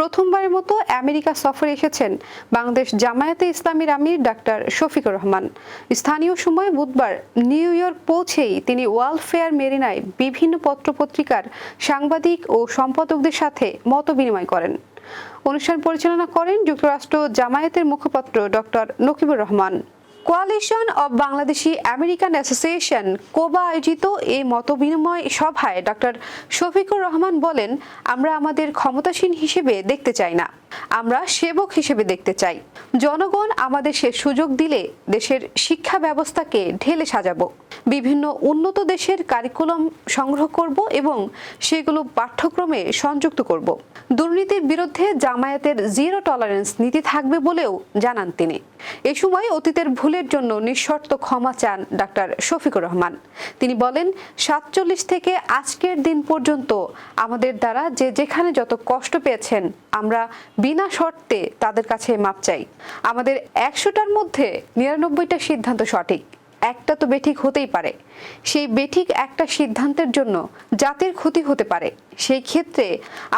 প্রথমবারের মতো আমেরিকা সফরে এসেছেন বাংলাদেশ জামায়াতে ইসলামীর আমির ডাক্তার শফিকুর রহমান। স্থানীয় সময় বুধবার নিউ ইয়র্ক পৌঁছেই তিনি ওয়ার্ল্ড ফেয়ার মেরিনায় বিভিন্ন পত্রপত্রিকার সাংবাদিক ও সম্পাদকদের সাথে মত বিনিময় করেন। অনুষ্ঠান পরিচালনা করেন যুক্তরাষ্ট্র জামায়াতের মুখপাত্র doctor Nakibur Rahman. Coalition of Bangladeshi American association, COBA আয়োজিত এই মতবিনিময় সভায় ডক্টর শফিকুর রহমান বলেন, আমরা আমাদের ক্ষমতাসীন হিসেবে দেখতে চাই না। আমরা সেবক হিসেবে দেখতে চাই। জনগণ আমাদের সে সুযোগ দিলে দেশের শিক্ষা ব্যবস্থাকে ঢেলে সাজাবো। বিভিন্ন উন্নত দেশের কারিকুলাম সংগ্রহ করব এবং সেগুলো পাঠ্যক্রমে সংযুক্ত করব। দুর্নীতির বিরুদ্ধে জামায়াতের জিরো টলারেন্স নীতি থাকবে বলেও জানান তিনি। এ সময় অতীতের ভুলের জন্য নিঃশর্ত ক্ষমা চান ডাক্তার শফিকুর রহমান। তিনি বলেন, সাতচল্লিশ থেকে আজকের দিন পর্যন্ত আমাদের দ্বারা যে যেখানে যত কষ্ট পেয়েছেন, আমরা বিনা শর্তে তাদের কাছে মাপ চাই। আমাদের একশোটার মধ্যে নিরানব্বইটা সিদ্ধান্ত সঠিক, একটা তো বেঠিক হতেই পারে। সেই বেঠিক একটা সিদ্ধান্তের জন্য জাতির ক্ষতি হতে পারে। সেই ক্ষেত্রে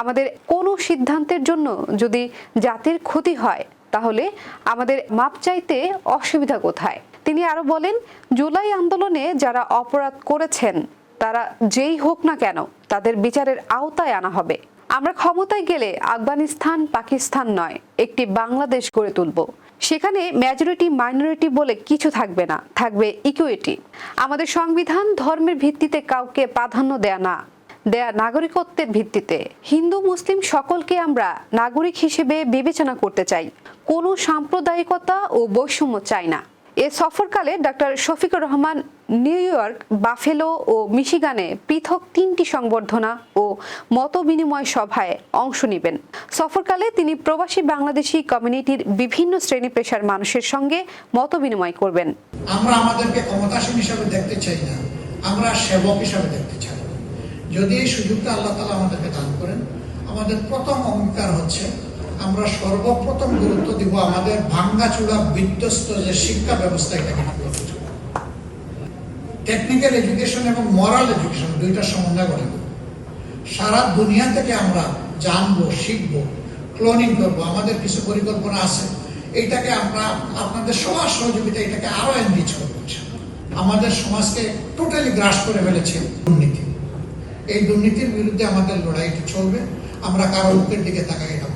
আমাদের কোনো সিদ্ধান্তের জন্য যদি জাতির ক্ষতি হয়, তাহলে আমাদের মাপ চাইতে অসুবিধা কোথায়? তিনি আরও বলেন, জুলাই আন্দোলনে যারা অপরাধ করেছেন, তারা যেই হোক না কেন তাদের বিচারের আওতায় আনা হবে। আমরা ক্ষমতায় গেলে আফগানিস্তান পাকিস্তান নয়, একটি বাংলাদেশ গড়ে তুলব। সেখানে মেজরিটি মাইনরিটি বলে কিছু থাকবে না, থাকবে ইকুইটি আমাদের সংবিধান ধর্মের ভিত্তিতে কাউকে প্রাধান্য দেয়া না, দেয়া নাগরিকত্বের ভিত্তিতে। হিন্দু, মুসলিম সকলকে আমরা নাগরিক হিসেবে বিবেচনা করতে চাই। কোনো সাম্প্রদায়িকতা ও বৈষম্য চাই না। এ সফরকালে doctor Shafiqur Rahman, New York, Buffalo ও মিশিগানে পৃথক তিনটি সংবর্ধনা ও মত বিনিময় সভায় অংশ নেবেন। সফরকালে তিনি প্রবাসী বাংলাদেশি কমিউনিটির বিভিন্ন শ্রেণি পেশার মানুষের সঙ্গে মত বিনিময় করবেন। আমরা আমাদেরকে ক্ষমতাসীন হিসাবে দেখতে চাই না, আমরা সেবক হিসাবে দেখতে চাই। যদি এই সুযোগটা আল্লাহ তালা আমাদেরকে দান করেন, আমাদের প্রথম অঙ্গীকার হচ্ছে আমরা সর্বপ্রথম গুরুত্ব দিব আমাদের ভাঙ্গাচুড়া বিধ্বস্ত যে শিক্ষা ব্যবস্থা এটাকে টেকনিক্যাল এডুকেশন এবং মরাল এডুকেশন দুইটা সমন্বয় করে সারা দুনিয়া থেকে আমরা জানব, শিখব ক্লোনিং করব, আমাদের কিছু পরিকল্পনা আছে। এইটাকে আমরা আপনাদের সবার সহযোগিতা এটাকে আরও এনরিচ করব আমাদের সমাজকে টোটালি গ্রাস করে ফেলেছে দুর্নীতি। এই দুর্নীতির বিরুদ্ধে আমাদের লড়াইটি চলবে? আমরা কারও মুখের দিকে তাকাই না।